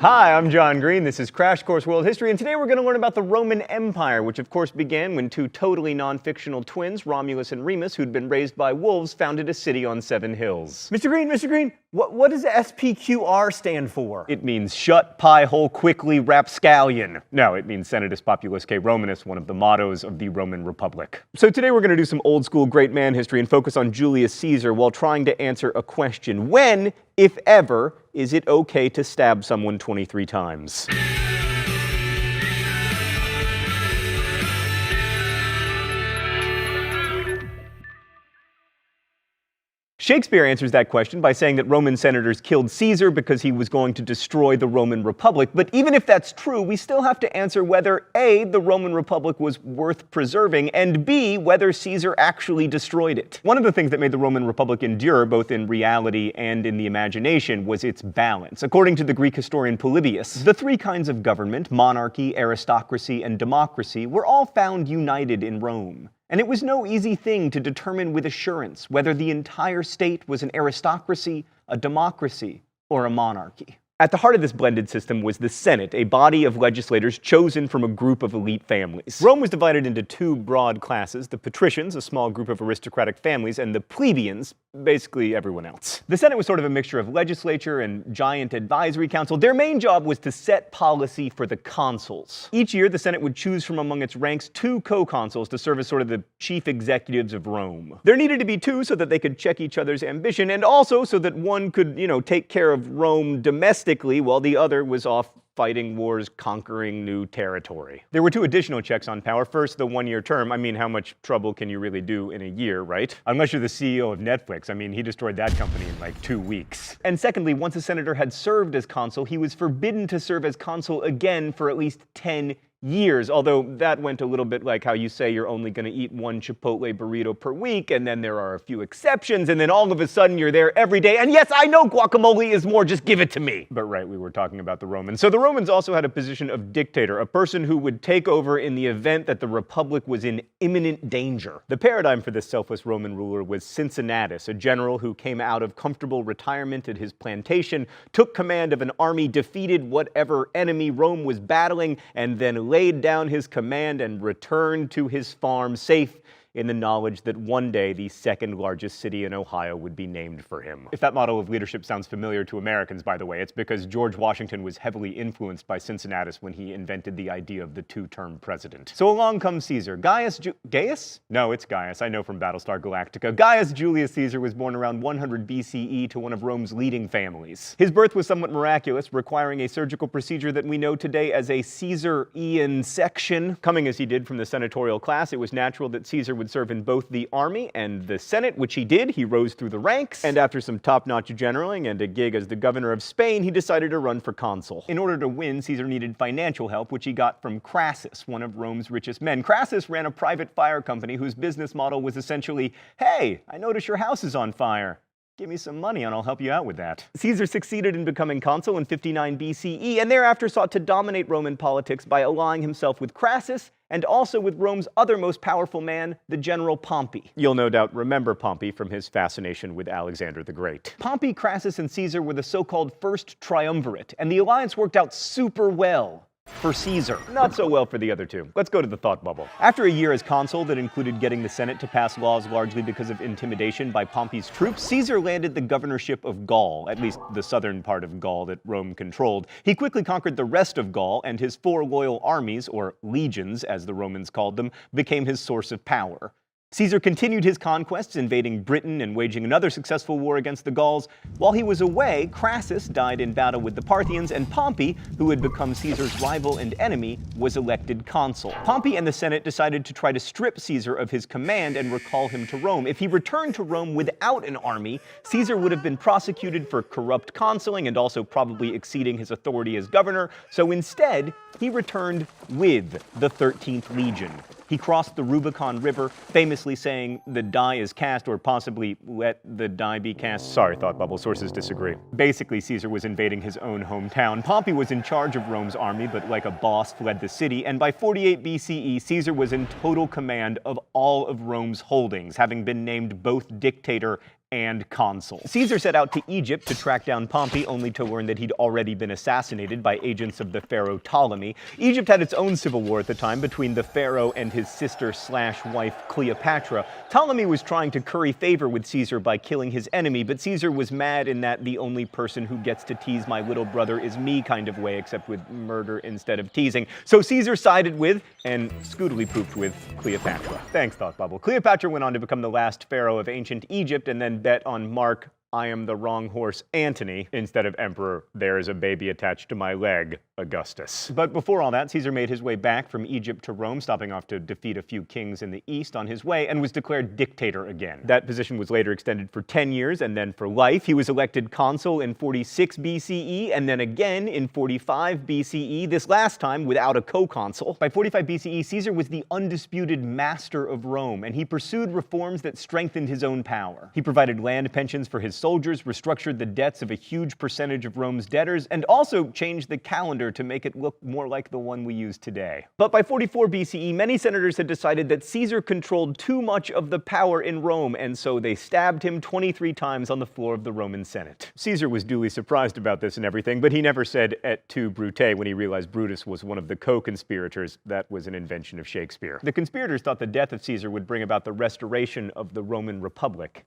Hi, I'm John Green. This is Crash Course World History, and today we're going to learn about the Roman Empire, which of course began when two totally non fictional twins, Romulus and Remus, who'd been raised by wolves, founded a city on seven hills. Mr. Green, Mr. Green, what, what does SPQR stand for? It means shut pie hole quickly rapscallion. No, it means Senatus Populusque Romanus, one of the mottos of the Roman Republic. So today we're going to do some old school great man history and focus on Julius Caesar while trying to answer a question. When, if ever, is it okay to stab someone 23 times? Shakespeare answers that question by saying that Roman senators killed Caesar because he was going to destroy the Roman Republic. But even if that's true, we still have to answer whether A, the Roman Republic was worth preserving, and B, whether Caesar actually destroyed it. One of the things that made the Roman Republic endure, both in reality and in the imagination, was its balance. According to the Greek historian Polybius, the three kinds of government monarchy, aristocracy, and democracy were all found united in Rome. And it was no easy thing to determine with assurance whether the entire state was an aristocracy, a democracy, or a monarchy. At the heart of this blended system was the Senate, a body of legislators chosen from a group of elite families. Rome was divided into two broad classes the patricians, a small group of aristocratic families, and the plebeians, basically everyone else. The Senate was sort of a mixture of legislature and giant advisory council. Their main job was to set policy for the consuls. Each year, the Senate would choose from among its ranks two co-consuls to serve as sort of the chief executives of Rome. There needed to be two so that they could check each other's ambition, and also so that one could, you know, take care of Rome domestically while the other was off fighting wars, conquering new territory. There were two additional checks on power. First, the one year term. I mean, how much trouble can you really do in a year, right? Unless you're the CEO of Netflix. I mean, he destroyed that company in like two weeks. And secondly, once a senator had served as consul, he was forbidden to serve as consul again for at least 10 years, although that went a little bit like how you say you're only going to eat one Chipotle burrito per week, and then there are a few exceptions, and then all of a sudden you're there every day. And yes, I know guacamole is more, just give it to me. But right, we were talking about the Romans. So the Romans also had a position of dictator, a person who would take over in the event that the Republic was in imminent danger. The paradigm for this selfless Roman ruler was Cincinnatus, a general who came out of comfortable retirement at his plantation, took command of an army, defeated whatever enemy Rome was battling, and then laid down his command and returned to his farm safe in the knowledge that one day the second largest city in Ohio would be named for him. If that model of leadership sounds familiar to Americans, by the way, it's because George Washington was heavily influenced by Cincinnatus when he invented the idea of the two-term president. So along comes Caesar. Gaius Ju- Gaius? No, it's Gaius. I know from Battlestar Galactica. Gaius Julius Caesar was born around 100 BCE to one of Rome's leading families. His birth was somewhat miraculous, requiring a surgical procedure that we know today as a Caesarian section. Coming as he did from the senatorial class, it was natural that Caesar would serve in both the army and the Senate, which he did. He rose through the ranks, and after some top-notch generaling and a gig as the governor of Spain, he decided to run for consul. In order to win, Caesar needed financial help, which he got from Crassus, one of Rome's richest men. Crassus ran a private fire company whose business model was essentially, hey, I notice your house is on fire. Give me some money and I'll help you out with that. Caesar succeeded in becoming consul in 59 BCE and thereafter sought to dominate Roman politics by allying himself with Crassus and also with Rome's other most powerful man, the general Pompey. You'll no doubt remember Pompey from his fascination with Alexander the Great. Pompey, Crassus, and Caesar were the so-called first triumvirate, and the alliance worked out super well for Caesar. Not so well for the other two. Let's go to the thought bubble. After a year as consul that included getting the Senate to pass laws largely because of intimidation by Pompey's troops, Caesar landed the governorship of Gaul, at least the southern part of Gaul that Rome controlled. He quickly conquered the rest of Gaul, and his four loyal armies, or legions as the Romans called them, became his source of power. Caesar continued his conquests, invading Britain and waging another successful war against the Gauls. While he was away, Crassus died in battle with the Parthians, and Pompey, who had become Caesar's rival and enemy, was elected consul. Pompey and the Senate decided to try to strip Caesar of his command and recall him to Rome. If he returned to Rome without an army, Caesar would have been prosecuted for corrupt consuling and also probably exceeding his authority as governor. So instead, he returned with the 13th Legion. He crossed the Rubicon River, famously saying, The die is cast, or possibly, let the die be cast. Sorry, Thought Bubble, sources disagree. Basically, Caesar was invading his own hometown. Pompey was in charge of Rome's army, but like a boss, fled the city, and by 48 BCE, Caesar was in total command of all of Rome's holdings, having been named both dictator and consul. Caesar set out to Egypt to track down Pompey, only to learn that he'd already been assassinated by agents of the pharaoh Ptolemy. Egypt had its own civil war at the time between the pharaoh and his sister slash wife Cleopatra. Ptolemy was trying to curry favor with Caesar by killing his enemy, but Caesar was mad in that the only person who gets to tease my little brother is me kind of way, except with murder instead of teasing. So Caesar sided with, and scootily pooped with, Cleopatra. Thanks, Thought Bubble. Cleopatra went on to become the last pharaoh of ancient Egypt and then bet on Mark, I am the wrong horse, Antony, instead of Emperor, there is a baby attached to my leg, Augustus. But before all that, Caesar made his way back from Egypt to Rome, stopping off to defeat a few kings in the east on his way, and was declared dictator again. That position was later extended for 10 years and then for life. He was elected consul in 46 BCE and then again in 45 BCE, this last time without a co-consul. By 45 BCE, Caesar was the undisputed master of Rome, and he pursued reforms that strengthened his own power. He provided land pensions for his soldiers, restructured the debts of a huge percentage of Rome's debtors, and also changed the calendar to make it look more like the one we use today. But by 44 BCE, many senators had decided that Caesar controlled too much of the power in Rome, and so they stabbed him 23 times on the floor of the Roman Senate. Caesar was duly surprised about this and everything, but he never said et tu Brute when he realized Brutus was one of the co-conspirators. That was an invention of Shakespeare. The conspirators thought the death of Caesar would bring about the restoration of the Roman Republic.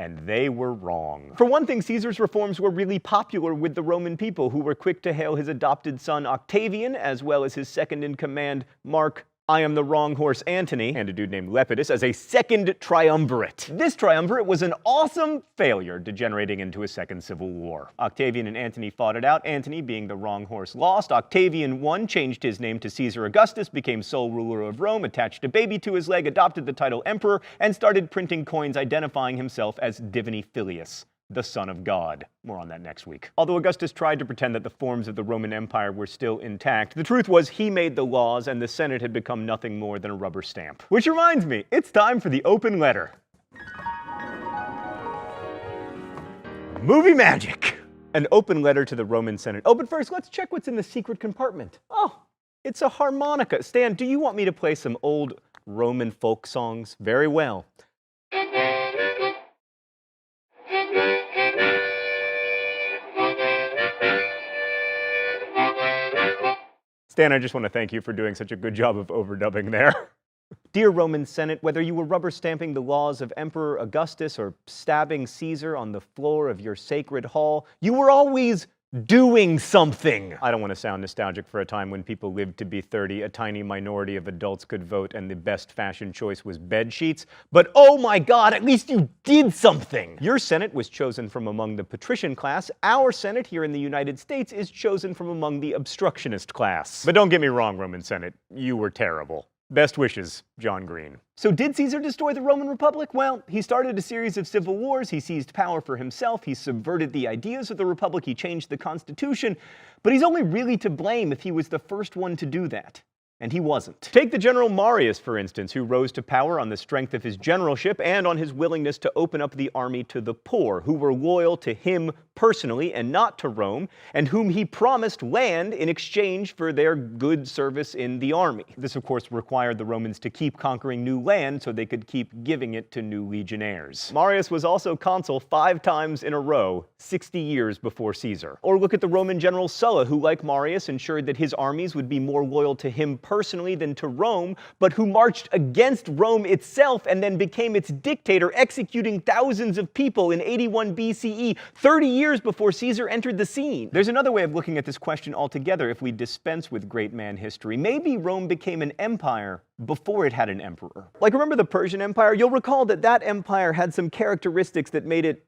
And they were wrong. For one thing, Caesar's reforms were really popular with the Roman people, who were quick to hail his adopted son Octavian, as well as his second in command, Mark I am the wrong horse Antony, and a dude named Lepidus, as a second triumvirate. This triumvirate was an awesome failure, degenerating into a second civil war. Octavian and Antony fought it out. Antony, being the wrong horse, lost. Octavian won, changed his name to Caesar Augustus, became sole ruler of Rome, attached a baby to his leg, adopted the title emperor, and started printing coins identifying himself as Divini Filius the Son of God. More on that next week. Although Augustus tried to pretend that the forms of the Roman Empire were still intact, the truth was he made the laws and the Senate had become nothing more than a rubber stamp. Which reminds me, it's time for the open letter. Movie magic! An open letter to the Roman Senate. Oh, but first, let's check what's in the secret compartment. Oh, it's a harmonica. Stan, do you want me to play some old Roman folk songs? Very well. Stan, I just want to thank you for doing such a good job of overdubbing there. Dear Roman Senate, whether you were rubber stamping the laws of Emperor Augustus or stabbing Caesar on the floor of your sacred hall, you were always doing something. I don't want to sound nostalgic for a time when people lived to be 30, a tiny minority of adults could vote, and the best fashion choice was bed sheets. But oh my god, at least you did something! Your Senate was chosen from among the patrician class. Our Senate here in the United States is chosen from among the obstructionist class. But don't get me wrong, Roman Senate, you were terrible. Best wishes, John Green. So, did Caesar destroy the Roman Republic? Well, he started a series of civil wars, he seized power for himself, he subverted the ideas of the Republic, he changed the Constitution, but he's only really to blame if he was the first one to do that. And he wasn't. Take the general Marius, for instance, who rose to power on the strength of his generalship and on his willingness to open up the army to the poor, who were loyal to him personally and not to Rome, and whom he promised land in exchange for their good service in the army. This, of course, required the Romans to keep conquering new land so they could keep giving it to new legionnaires. Marius was also consul five times in a row, 60 years before Caesar. Or look at the Roman general Sulla, who, like Marius, ensured that his armies would be more loyal to him personally than to Rome, but who marched against Rome itself and then became its dictator, executing thousands of people in 81 BCE, 30 years before Caesar entered the scene. There's another way of looking at this question altogether if we dispense with great man history. Maybe Rome became an empire before it had an emperor. Like, remember the Persian Empire? You'll recall that that empire had some characteristics that made it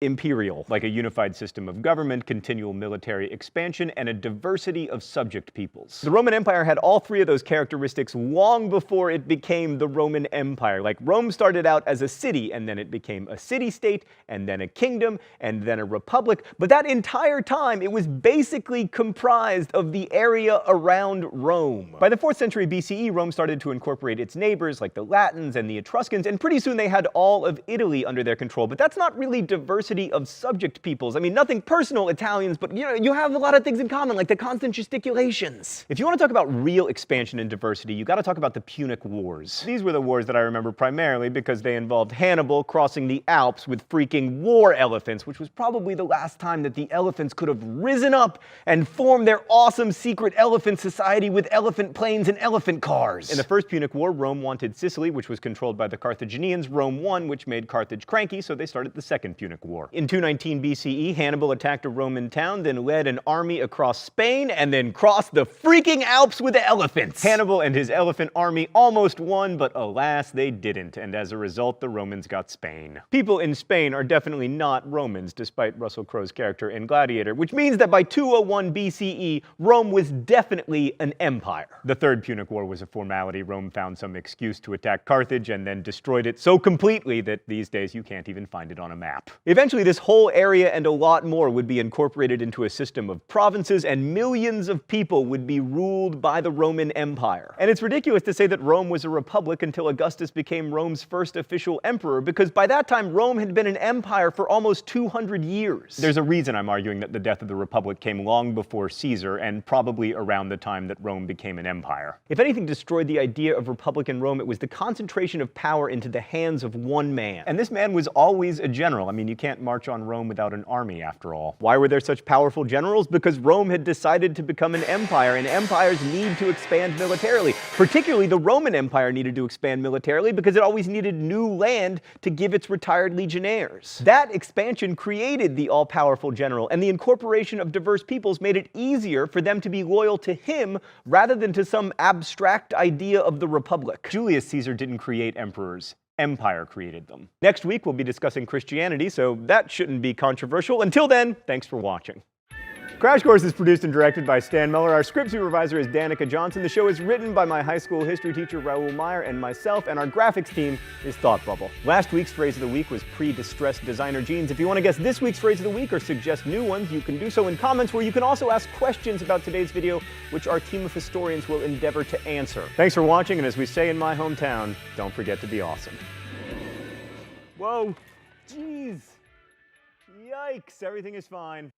imperial, like a unified system of government, continual military expansion, and a diversity of subject peoples. The Roman Empire had all three of those characteristics long before it became the Roman Empire. Like Rome started out as a city, and then it became a city-state, and then a kingdom, and then a republic. But that entire time, it was basically comprised of the area around Rome. By the 4th century BCE, Rome started to incorporate its neighbors, like the Latins and the Etruscans, and pretty soon they had all of Italy under their control. But that's not really diversity diversity of subject peoples. I mean, nothing personal Italians, but you know, you have a lot of things in common, like the constant gesticulations. If you want to talk about real expansion and diversity, you got to talk about the Punic Wars. These were the wars that I remember primarily because they involved Hannibal crossing the Alps with freaking war elephants, which was probably the last time that the elephants could have risen up and formed their awesome secret elephant society with elephant planes and elephant cars. In the first Punic War, Rome wanted Sicily, which was controlled by the Carthaginians. Rome won, which made Carthage cranky, so they started the Second Punic War. In 219 BCE, Hannibal attacked a Roman town, then led an army across Spain, and then crossed the freaking Alps with elephants. Hannibal and his elephant army almost won, but alas, they didn't, and as a result, the Romans got Spain. People in Spain are definitely not Romans, despite Russell Crowe's character in Gladiator, which means that by 201 BCE, Rome was definitely an empire. The Third Punic War was a formality. Rome found some excuse to attack Carthage and then destroyed it so completely that these days you can't even find it on a map. Eventually, this whole area and a lot more would be incorporated into a system of provinces, and millions of people would be ruled by the Roman Empire. And it's ridiculous to say that Rome was a republic until Augustus became Rome's first official emperor, because by that time, Rome had been an empire for almost 200 years. There's a reason I'm arguing that the death of the republic came long before Caesar, and probably around the time that Rome became an empire. If anything destroyed the idea of republican Rome, it was the concentration of power into the hands of one man. And this man was always a general. I mean, you can't march on Rome without an army, after all. Why were there such powerful generals? Because Rome had decided to become an empire, and empires need to expand militarily. Particularly, the Roman Empire needed to expand militarily because it always needed new land to give its retired legionnaires. That expansion created the all powerful general, and the incorporation of diverse peoples made it easier for them to be loyal to him rather than to some abstract idea of the republic. Julius Caesar didn't create emperors. Empire created them. Next week, we'll be discussing Christianity, so that shouldn't be controversial. Until then, thanks for watching. Crash Course is produced and directed by Stan Muller. Our script supervisor is Danica Johnson. The show is written by my high school history teacher Raoul Meyer and myself, and our graphics team is Thought Bubble. Last week's phrase of the week was pre-distressed designer jeans. If you want to guess this week's phrase of the week or suggest new ones, you can do so in comments where you can also ask questions about today's video, which our team of historians will endeavor to answer. Thanks for watching, and as we say in my hometown, don't forget to be awesome. Whoa, jeez, yikes, everything is fine.